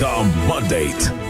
The Mandate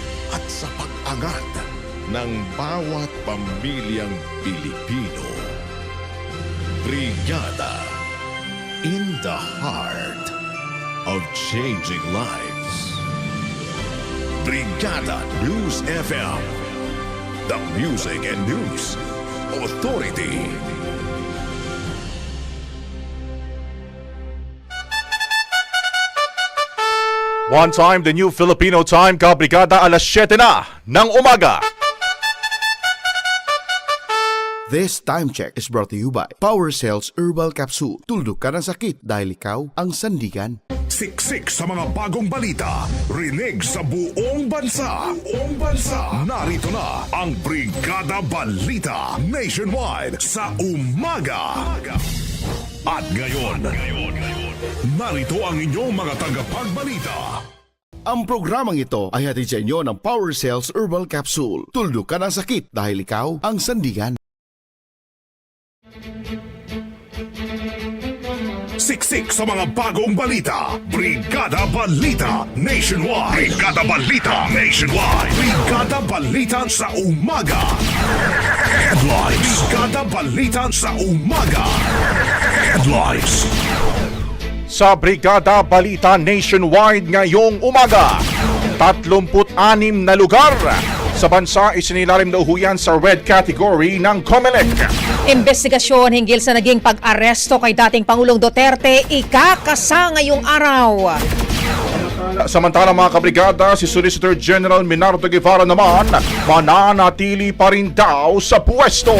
at sa pag-angat ng bawat pamilyang Pilipino. Brigada in the heart of changing lives. Brigada News FM, the music and news authority. One time, the new Filipino time, kabrigada alas 7 na ng umaga. This time check is brought to you by Power Cells Herbal Capsule. Tuldok ka ng sakit dahil ikaw ang sandigan. Siksik sa mga bagong balita. Rinig sa buong bansa. Buong bansa. Narito na ang Brigada Balita Nationwide sa umaga. At ngayon, narito ang inyong mga tagapagbalita. Ang programang ito ay hatid sa inyo ng Power Cells Herbal Capsule. Tuldok ka ng sakit dahil ikaw ang sandigan. Siksik sa mga bagong balita. Brigada Balita Nationwide. Brigada Balita Nationwide. Brigada Balita sa umaga. Headlines. Brigada Balita sa umaga. Headlines. Sa Brigada Balita Nationwide ngayong umaga. 36 na lugar sa bansa isinilalim na uhuyan sa red category ng COMELEC. Investigasyon hinggil sa naging pag-aresto kay dating Pangulong Duterte ikakasa ngayong araw. Samantala mga kabrigada, si Solicitor General Minardo Guevara naman mananatili pa rin daw sa pwesto.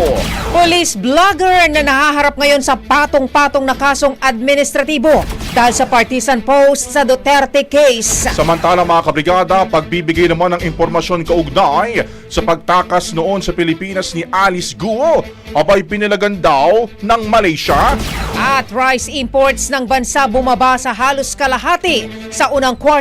Police blogger na nahaharap ngayon sa patong-patong na kasong administratibo dahil sa partisan post sa Duterte case. Samantala mga kabrigada, pagbibigay naman ng impormasyon kaugnay sa pagtakas noon sa Pilipinas ni Alice Guo, abay pinilagan daw ng Malaysia. At rice imports ng bansa bumaba sa halos kalahati sa unang quarter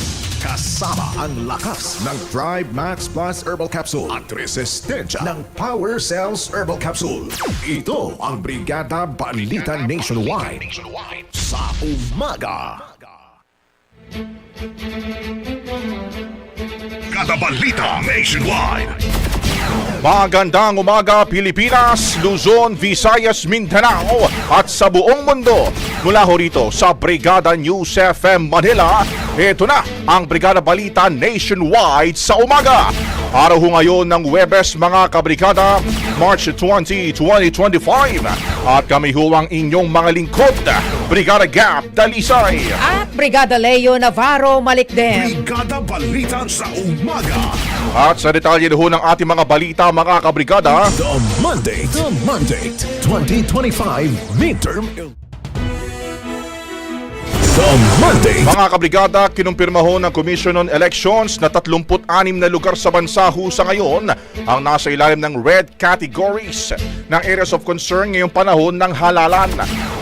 Kasama ang lakas ng Drive Max Plus Herbal Capsule at resistensya ng Power Cells Herbal Capsule. Ito ang Brigada Balita Nationwide sa umaga. Brigada Balita Nationwide. Magandang umaga Pilipinas, Luzon, Visayas, Mindanao at sa buong mundo. Mula ho rito sa Brigada News FM Manila, ito na ang Brigada Balita Nationwide sa umaga. Araw ho ngayon ng Webes mga kabrigada, March 20, 2025. At kami ho ang inyong mga lingkod, Brigada Gap Dalisay. At Brigada Leo Navarro Malikden. Brigada Balita sa umaga. At sa detalye ho ng ating mga balita mga kabrigada, The Monday, The Monday 2025 Midterm Mga kabrigada, kinumpirma ho ng Commission on Elections na 36 na lugar sa bansa ho sa ngayon ang nasa ilalim ng red categories ng areas of concern ngayong panahon ng halalan.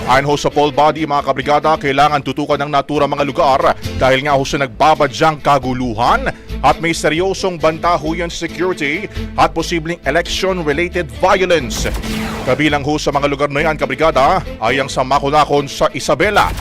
Ayon ho sa poll body, mga kabrigada, kailangan tutukan ng natura mga lugar dahil nga ho sa nagbabadyang kaguluhan at may seryosong banta ho yan security at posibleng election-related violence. Kabilang ho sa mga lugar na yan, kabrigada, ay ang sa Makunakon sa Isabela,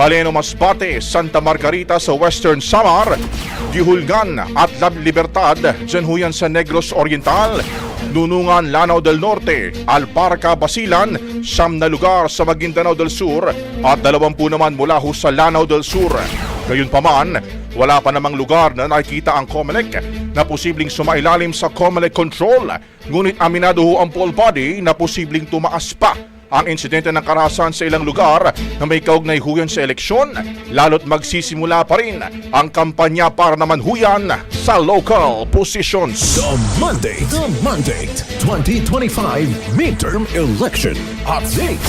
Baleno Masbate, Santa Margarita sa Western Samar, Dihulgan at Lab Libertad, dyan ho yan sa Negros Oriental, Nunungan, Lanao del Norte, Alparca, Basilan, siyam na lugar sa Maguindanao del Sur at dalawampu naman mula ho sa Lanao del Sur. Gayunpaman, wala pa namang lugar na nakikita ang COMELEC na posibleng sumailalim sa COMELEC control. Ngunit aminado ho ang poll body na posibleng tumaas pa ang insidente ng karahasan sa ilang lugar na may kaugnay huyan sa eleksyon, lalo't magsisimula pa rin ang kampanya para naman huyan sa local positions. The Monday, The Monday 2025 Midterm Election Update.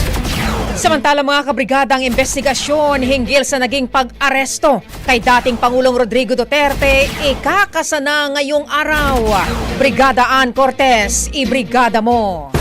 Samantala mga kabrigada ang investigasyon hinggil sa naging pag-aresto kay dating Pangulong Rodrigo Duterte ikakasa na ngayong araw. Brigada Ann Cortez, ibrigada mo.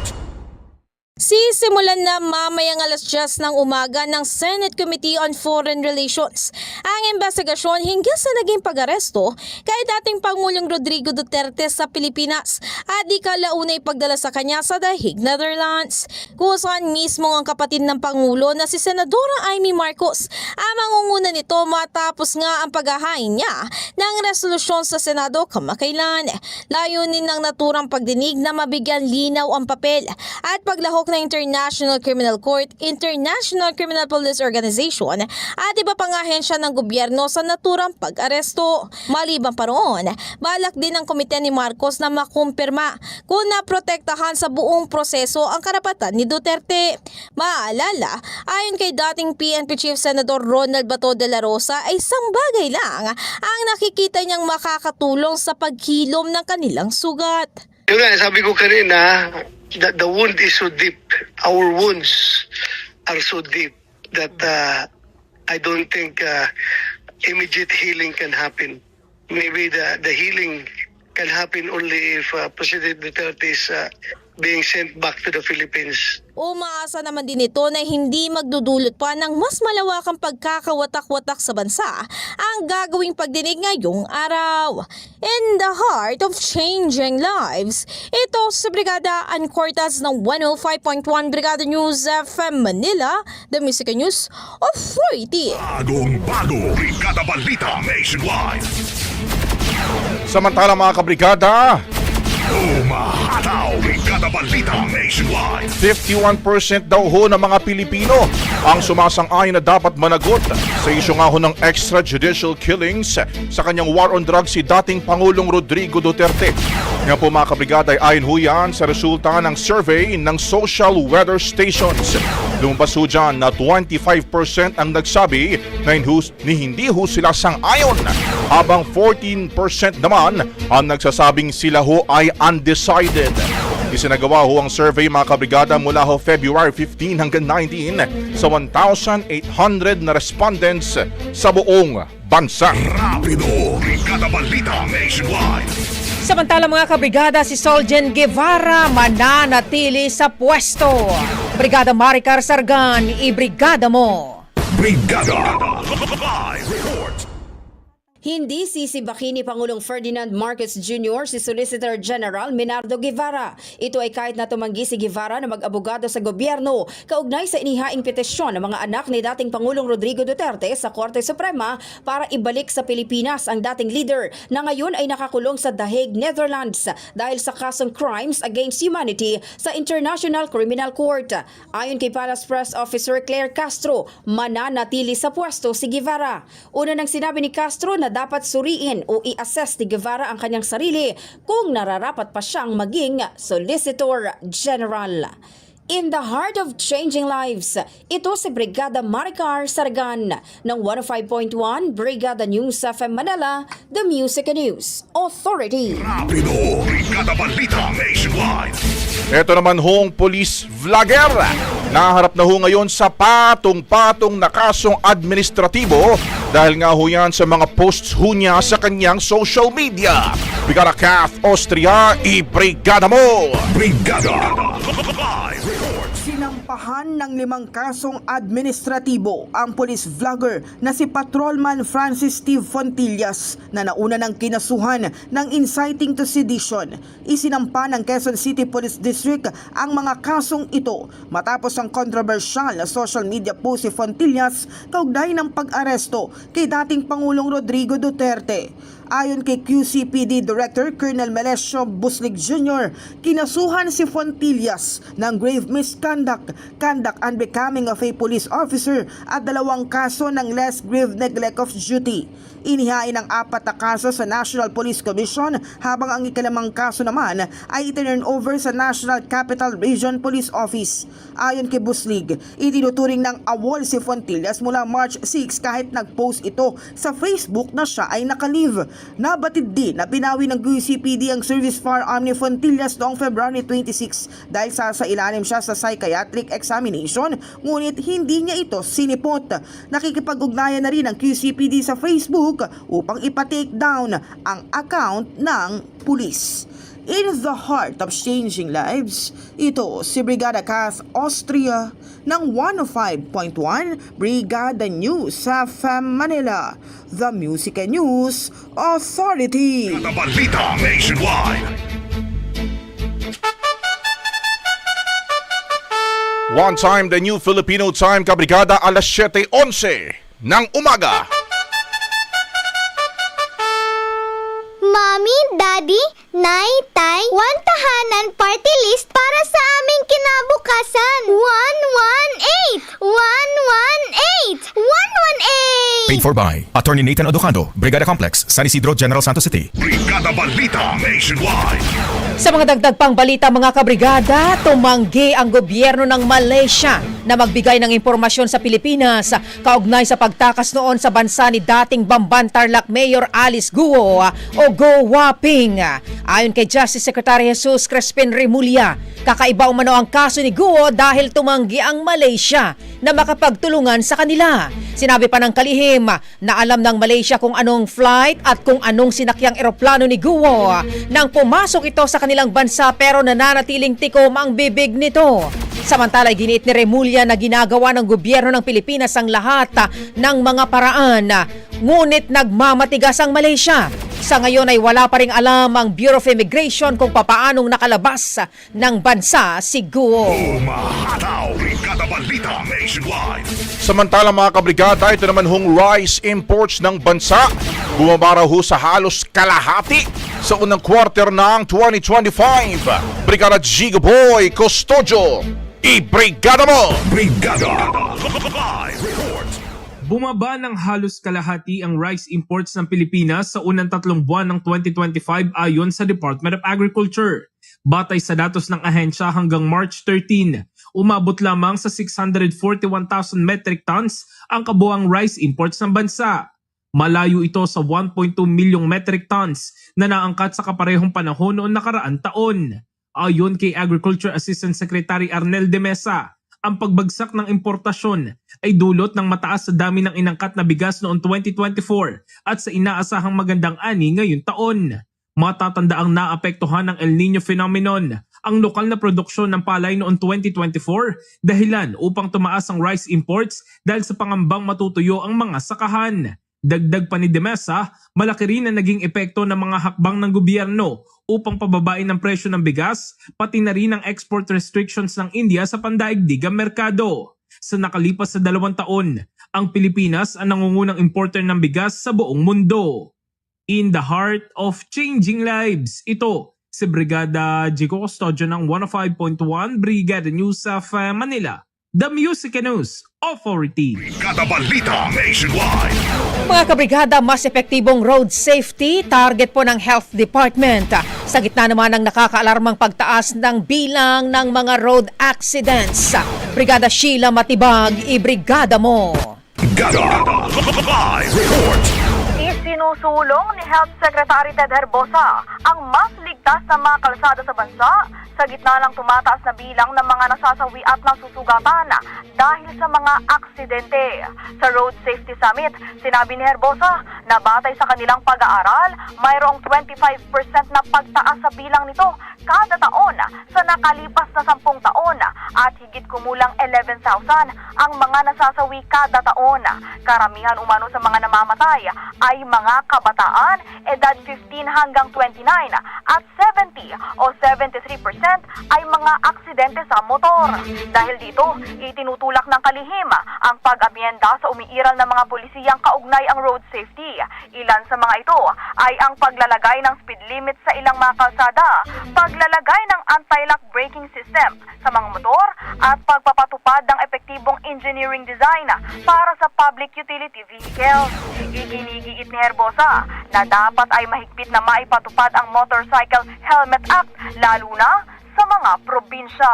Sisimulan na mamayang alas 10 ng umaga ng Senate Committee on Foreign Relations ang investigasyon hinggil sa naging pag-aresto kay dating Pangulong Rodrigo Duterte sa Pilipinas at di kalaunay pagdala sa kanya sa Hague, Netherlands. Kung saan mismo ang kapatid ng Pangulo na si Senadora Amy Marcos ang mangunguna nito matapos nga ang paghahain niya ng resolusyon sa Senado kamakailan. Layunin ng naturang pagdinig na mabigyan linaw ang papel at paglahok ng International Criminal Court, International Criminal Police Organization at iba pang ahensya ng gobyerno sa naturang pag-aresto. Maliban pa roon, balak din ng komite ni Marcos na makumpirma kung naprotektahan sa buong proseso ang karapatan ni Duterte. Maalala, ayon kay dating PNP Chief Senator Ronald Bato de la Rosa ay isang bagay lang ang nakikita niyang makakatulong sa paghilom ng kanilang sugat. Yun nga, sabi ko kanina, that the wound is so deep. Our wounds are so deep that uh, I don't think uh, immediate healing can happen. Maybe the, the healing can happen only if uh, President Duterte is uh, being sent back to the Philippines. Umaasa naman din ito na hindi magdudulot pa ng mas malawakang pagkakawatak-watak sa bansa ang gagawing pagdinig ngayong araw. In the heart of changing lives, ito sa Brigada Ancortas ng 105.1 Brigada News FM Manila, the Music News Authority. Bagong bago, Brigada Balita Nationwide. Samantala mga kabrigada, 51% daw ho ng mga Pilipino ang sumasang-ayon na dapat managot sa isyu nga ho ng extrajudicial killings sa kanyang war on drugs si dating Pangulong Rodrigo Duterte. Nga po mga kabrigada ay ayon ho yan sa resulta ng survey ng social weather stations. Lumabas ho dyan na 25% ang nagsabi na hindi ho sila sang-ayon habang 14% naman ang nagsasabing sila ho ay undecided. Isinagawa ho ang survey mga kabrigada mula ho February 15 hanggang 19 sa 1,800 na respondents sa buong bansa. Rapido, Brigada Balita Nationwide. Samantala mga kabrigada, si Soljen Guevara mananatili sa pwesto. Brigada Maricar Sargan, ibrigada mo. Brigada Live Report Hindi sisibakin ni Pangulong Ferdinand Marcos Jr. si Solicitor General Minardo Guevara. Ito ay kahit na tumanggi si Guevara na mag-abogado sa gobyerno kaugnay sa inihaing petisyon ng mga anak ni dating Pangulong Rodrigo Duterte sa Korte Suprema para ibalik sa Pilipinas ang dating leader na ngayon ay nakakulong sa The Hague, Netherlands dahil sa kasong crimes against humanity sa International Criminal Court. Ayon kay Palace Press Officer Claire Castro, mananatili sa pwesto si Guevara. Una nang sinabi ni Castro na dapat suriin o i-assess ni Guevara ang kanyang sarili kung nararapat pa siyang maging Solicitor General. In the heart of changing lives, ito si Brigada Maricar Sargan ng 105.1 Brigada News FM Manila, The Music and News Authority. Rapido Brigada Balita Nationwide Ito naman hong police vlogger. Naharap na ho ngayon sa patong-patong na kasong administratibo dahil nga ho yan sa mga posts ho niya sa kanyang social media. Brigada Kath Austria, i-brigada mo! Brigada Sinampahan ng limang kasong administratibo ang police vlogger na si Patrolman Francis Steve Fontillas na nauna ng kinasuhan ng inciting to sedition. Isinampa ng Quezon City Police District ang mga kasong ito matapos ang kontrobersyal na social media post si Fontillas kaugnay ng pag-aresto kay dating Pangulong Rodrigo Duterte. Ayon kay QCPD Director Colonel Melesio Buslig Jr., kinasuhan si Fontillas ng grave misconduct, conduct unbecoming of a police officer at dalawang kaso ng less grave neglect of duty. Inihain ang apat na kaso sa National Police Commission habang ang ikalimang kaso naman ay itinurn over sa National Capital Region Police Office. Ayon kay Buslig, itinuturing ng awol si Fontillas mula March 6 kahit nag-post ito sa Facebook na siya ay nakalive. Nabatid din na binawi ng QCPD ang service firearm ni Fontillas noong February 26 dahil sa sa ilalim siya sa psychiatric examination ngunit hindi niya ito sinipot. Nakikipag-ugnayan na rin ang QCPD sa Facebook upang ipa-take down ang account ng pulis. In the heart of changing lives, ito si Brigada Kath Austria ng 105.1 Brigada News sa FM Manila, The Music and News Authority. Balita Nationwide One time, the new Filipino time, kabrigada, alas 7.11 ng umaga. Mommy, Daddy, Nay, Tay, one tahanan party list para sa aming kinabukasan. 118! 118! 118! Paid for by Attorney Nathan Odocando, Brigada Complex, San Isidro, General Santos City. Brigada Balita Nationwide Sa mga dagdag pang balita mga kabrigada, tumanggi ang gobyerno ng Malaysia na magbigay ng impormasyon sa Pilipinas kaugnay sa pagtakas noon sa bansa ni dating Bamban Tarlac Mayor Alice Guo o Go Waping. Ayon kay Justice Secretary Jesus Crespin Remulla, kakaiba umano ang kaso ni Guo dahil tumanggi ang Malaysia na makapagtulungan sa kanila. Sinabi pa ng kalihim na alam ng Malaysia kung anong flight at kung anong sinakyang eroplano ni Guo nang pumasok ito sa kanilang bansa pero nananatiling tikom ang bibig nito. Samantala, giniit ni Remulla na ginagawa ng gobyerno ng Pilipinas ang lahat ah, ng mga paraan. Ngunit nagmamatigas ang Malaysia. Sa ngayon ay wala pa ring alam ang Bureau of Immigration kung papaanong nakalabas ng bansa si Guo. Umahataw Brigada Balita Nationwide Samantala mga kabrigada, ito naman hong rice imports ng bansa. Bumabara ho sa halos kalahati sa unang quarter ng 2025. Brigada Giga Boy Custodio, i-brigada mo! Brigada Live Report Bumaba ng halos kalahati ang rice imports ng Pilipinas sa unang tatlong buwan ng 2025 ayon sa Department of Agriculture. Batay sa datos ng ahensya hanggang March 13, umabot lamang sa 641,000 metric tons ang kabuang rice imports ng bansa. Malayo ito sa 1.2 milyong metric tons na naangkat sa kaparehong panahon noong nakaraan taon. Ayon kay Agriculture Assistant Secretary Arnel de Mesa, ang pagbagsak ng importasyon ay dulot ng mataas sa dami ng inangkat na bigas noong 2024 at sa inaasahang magandang ani ngayong taon. Matatandaang naapektuhan ng El Nino phenomenon ang lokal na produksyon ng palay noong 2024 dahilan upang tumaas ang rice imports dahil sa pangambang matutuyo ang mga sakahan. Dagdag pa ni Demesa, malaki rin ang naging epekto ng mga hakbang ng gobyerno upang pababain ang presyo ng bigas, pati na rin ang export restrictions ng India sa pandaigdigang merkado. Sa nakalipas sa dalawang taon, ang Pilipinas ang nangungunang importer ng bigas sa buong mundo. In the heart of changing lives, ito si Brigada Jico Custodio ng 105.1 Brigada News of Manila, The Music News Authority. Kada balita nationwide. Mga kabrigada, mas epektibong road safety, target po ng Health Department. Sa gitna naman ng nakakaalarmang pagtaas ng bilang ng mga road accidents. Brigada Sheila Matibag, ibrigada mo. Gada live report. Isinusulong ni Health Secretary Ted Herbosa ang mas ligtas na mga kalsada sa bansa sa gitna ng tumataas na bilang ng mga nasasawi at nasusugatan dahil sa mga aksidente. Sa Road Safety Summit, sinabi ni Herbosa na batay sa kanilang pag-aaral, mayroong 25% na pagtaas sa bilang nito kada taon sa nakalipas na 10 taon at higit kumulang 11,000 ang mga nasasawi kada taon. Karamihan umano sa mga namamatay ay mga kabataan edad 15 hanggang 29 at 70 o 73% ay mga aksidente sa motor. Dahil dito, itinutulak ng kalihim ang pag-amyenda sa umiiral ng mga pulisiyang kaugnay ang road safety. Ilan sa mga ito ay ang paglalagay ng speed limit sa ilang mga kalsada, paglalagay ng anti-lock braking system sa mga motor at pagpapatupad ng epektibong engineering design para sa public utility vehicles. Iginigiit ni Herbosa na dapat ay mahigpit na maipatupad ang Motorcycle Helmet Act lalo na sa mga probinsya.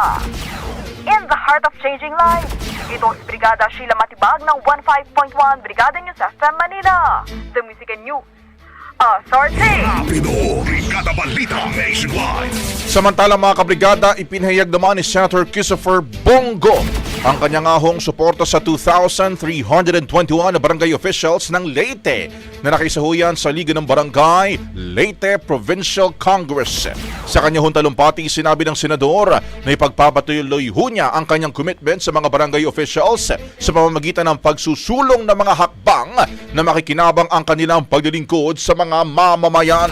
In the heart of changing lives, ito si Brigada Sheila Matibag ng 15.1 Brigada News FM Manila. The Music and News Authority. Rapido. Kada balita nationwide. Samantalang mga kabrigada, ipinahayag naman ni Senator Christopher Bongo ang kanyang ahong suporta sa 2,321 na barangay officials ng Leyte na nakisahuyan sa Liga ng Barangay Leyte Provincial Congress. Sa kanyang talumpati, sinabi ng senador na ipagpapatuloy ho niya ang kanyang commitment sa mga barangay officials sa pamamagitan ng pagsusulong ng mga hakbang na makikinabang ang kanilang paglilingkod sa mga mamamayan.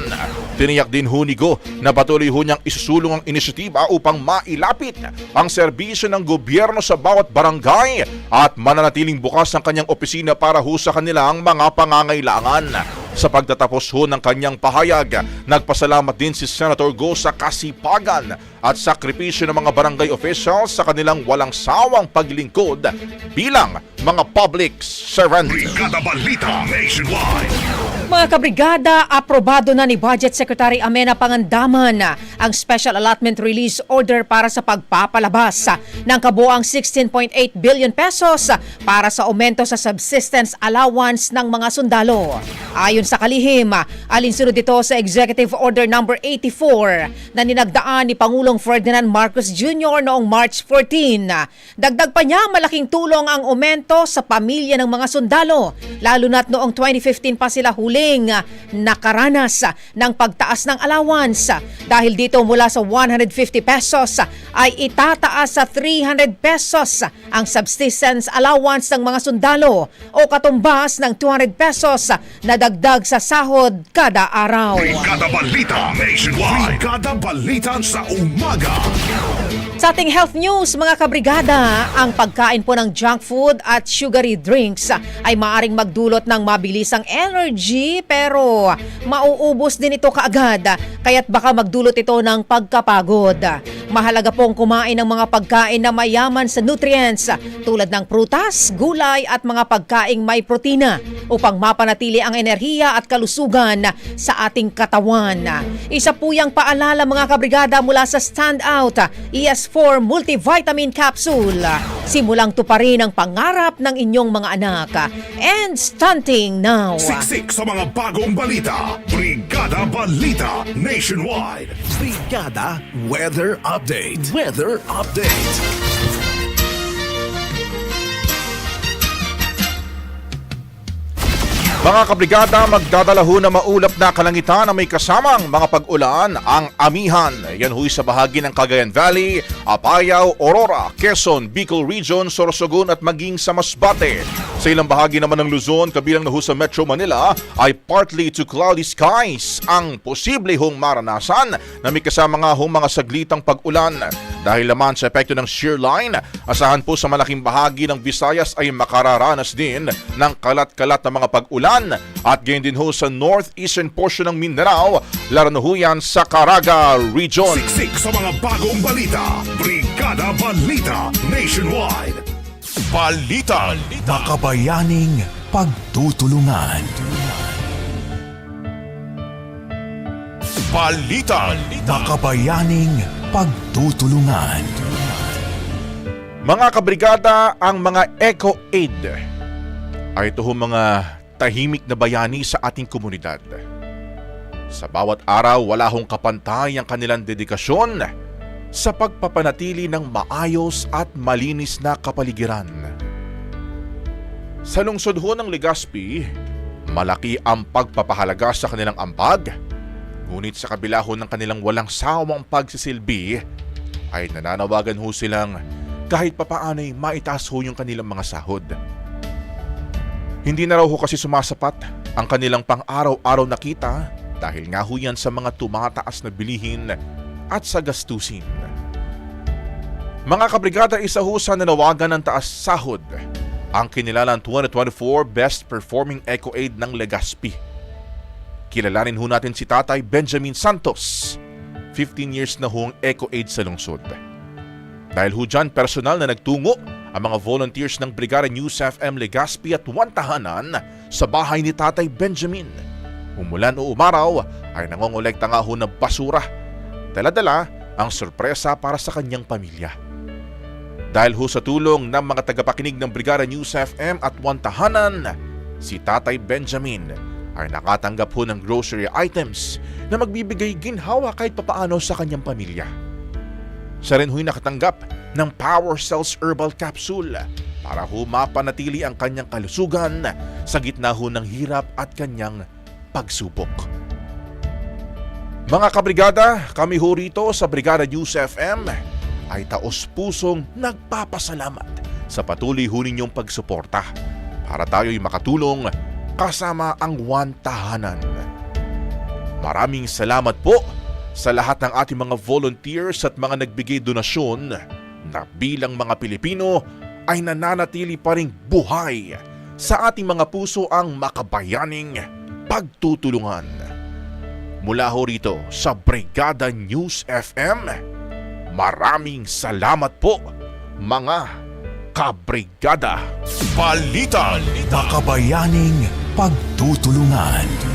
Tiniyak din ho ni Go na patuloy ho niyang isusulong ang inisyatiba upang mailapit ang serbisyo ng gobyerno sa bawat barangay at mananatiling bukas ang kanyang opisina para ho sa kanilang mga pangangailangan. Sa pagtatapos ho ng kanyang pahayag, nagpasalamat din si Senator Go sa kasipagan at sakripisyo ng mga barangay officials sa kanilang walang sawang paglingkod bilang mga public servant. Balita nationwide. Mga kabrigada, aprobado na ni Budget Secretary Amena Pangandaman ang Special Allotment Release Order para sa pagpapalabas ng kabuang 16.8 billion pesos para sa aumento sa subsistence allowance ng mga sundalo. Ayon sa kalihim, alinsunod ito sa Executive Order number 84 na ninagdaan ni Pangulong Ferdinand Marcos Jr. noong March 14. Dagdag pa niya malaking tulong ang aumento sa pamilya ng mga sundalo, lalo na't noong 2015 pa sila huling nakaranas ng pagtaas ng allowance. Dahil dito mula sa 150 pesos ay itataas sa 300 pesos ang subsistence allowance ng mga sundalo o katumbas ng 200 pesos na dagdag sa sahod kada araw. Kada balita nationwide. Kada balita sa umaga. uwaga! Sa ating health news, mga kabrigada, ang pagkain po ng junk food at sugary drinks ay maaring magdulot ng mabilisang energy pero mauubos din ito kaagad kaya't baka magdulot ito ng pagkapagod. Mahalaga pong kumain ng mga pagkain na mayaman sa nutrients tulad ng prutas, gulay at mga pagkaing may protina upang mapanatili ang enerhiya at kalusugan sa ating katawan. Isa po yung paalala mga kabrigada mula sa ES4 Multivitamin Capsule. Simulang tuparin ang pangarap ng inyong mga anak. And stunting now. Siksik sa mga bagong balita. Brigada Balita Nationwide. Brigada Weather Update. Weather Update. Mga kabrigada, magdadala ho na maulap na kalangitan na may kasamang mga pag-ulan ang amihan. Yan huy sa bahagi ng Cagayan Valley, Apayao, Aurora, Quezon, Bicol Region, Sorsogon at maging sa Masbate. Sa ilang bahagi naman ng Luzon, kabilang na ho sa Metro Manila, ay partly to cloudy skies ang posible hong maranasan na may kasama nga hong mga saglitang pag-ulan. Dahil naman sa epekto ng shear line, asahan po sa malaking bahagi ng Visayas ay makararanas din ng kalat-kalat na mga pag-ulan at gayon din ho sa northeastern portion ng Mindanao, laro na ho yan sa Caraga Region. Siksik sa mga bagong balita. Brigada Balita Nationwide. Balita. Makabayaning pagtutulungan. Balita. Makabayaning pagtutulungan. Mga kabrigada, ang mga Eco Aid ay ito ho mga tahimik na bayani sa ating komunidad. Sa bawat araw, wala hong kapantay ang kanilang dedikasyon sa pagpapanatili ng maayos at malinis na kapaligiran. Sa lungsod ho ng Legazpi, malaki ang pagpapahalaga sa kanilang ambag, ngunit sa kabila ho ng kanilang walang sawang pagsisilbi, ay nananawagan ho silang kahit papaanay maitaas ho yung kanilang mga sahod. Hindi na raw ho kasi sumasapat ang kanilang pang-araw-araw na kita dahil nga ho yan sa mga tumataas na bilihin at sa gastusin. Mga kabrigada, isa ho sa nanawagan ng taas sahod ang kinilalang 2024 Best Performing Eco Aid ng Legazpi. Kilalanin ho natin si Tatay Benjamin Santos. 15 years na ho ang Eco Aid sa lungsod. Dahil ho dyan, personal na nagtungo ang mga volunteers ng Brigada News FM Legazpi at Wantahanan sa bahay ni Tatay Benjamin. Umulan o umaraw ay nangongolekta nga ng basura. Dala-dala ang sorpresa para sa kanyang pamilya. Dahil ho sa tulong ng mga tagapakinig ng Brigada News FM at Wantahanan, si Tatay Benjamin ay nakatanggap ho ng grocery items na magbibigay ginhawa kahit papaano sa kanyang pamilya. Siya rin ho'y nakatanggap ng Power Cells Herbal Capsule para ho mapanatili ang kanyang kalusugan sa gitna ho ng hirap at kanyang pagsubok. Mga kabrigada, kami ho rito sa Brigada News FM ay taos pusong nagpapasalamat sa patuloy ho ninyong pagsuporta para tayo'y makatulong kasama ang One Tahanan. Maraming salamat po sa lahat ng ating mga volunteers at mga nagbigay donasyon na bilang mga Pilipino ay nananatili pa ring buhay sa ating mga puso ang makabayaning pagtutulungan. Mula ho rito sa Brigada News FM, maraming salamat po mga kabrigada. Balita. Makabayaning pagtutulungan.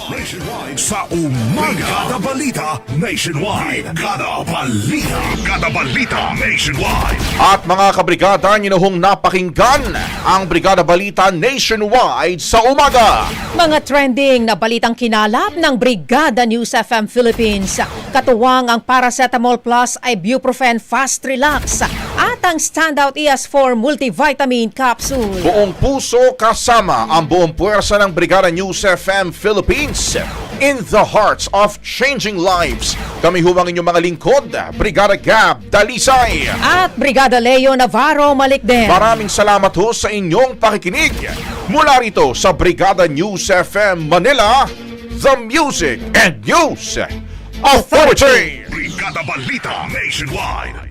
Nationwide. Sa umaga. Brigada Balita Nationwide. Brigada Balita. Brigada Balita Nationwide. At mga kabrigada, nyo hong napakinggan ang Brigada Balita Nationwide sa umaga. Mga trending na balitang kinalap ng Brigada News FM Philippines. Katuwang ang Paracetamol Plus Ibuprofen Fast Relax at ang Standout ES4 Multivitamin Capsule. Buong puso kasama ang buong puwersa ng Brigada News FM Philippines in the hearts of changing lives. Kami huwang inyong mga lingkod, Brigada Gab Dalisay. At Brigada Leo Navarro Malikden. Maraming salamat ho sa inyong pakikinig. Mula rito sa Brigada News FM Manila, The Music and News Authority. Brigada Balita Nationwide.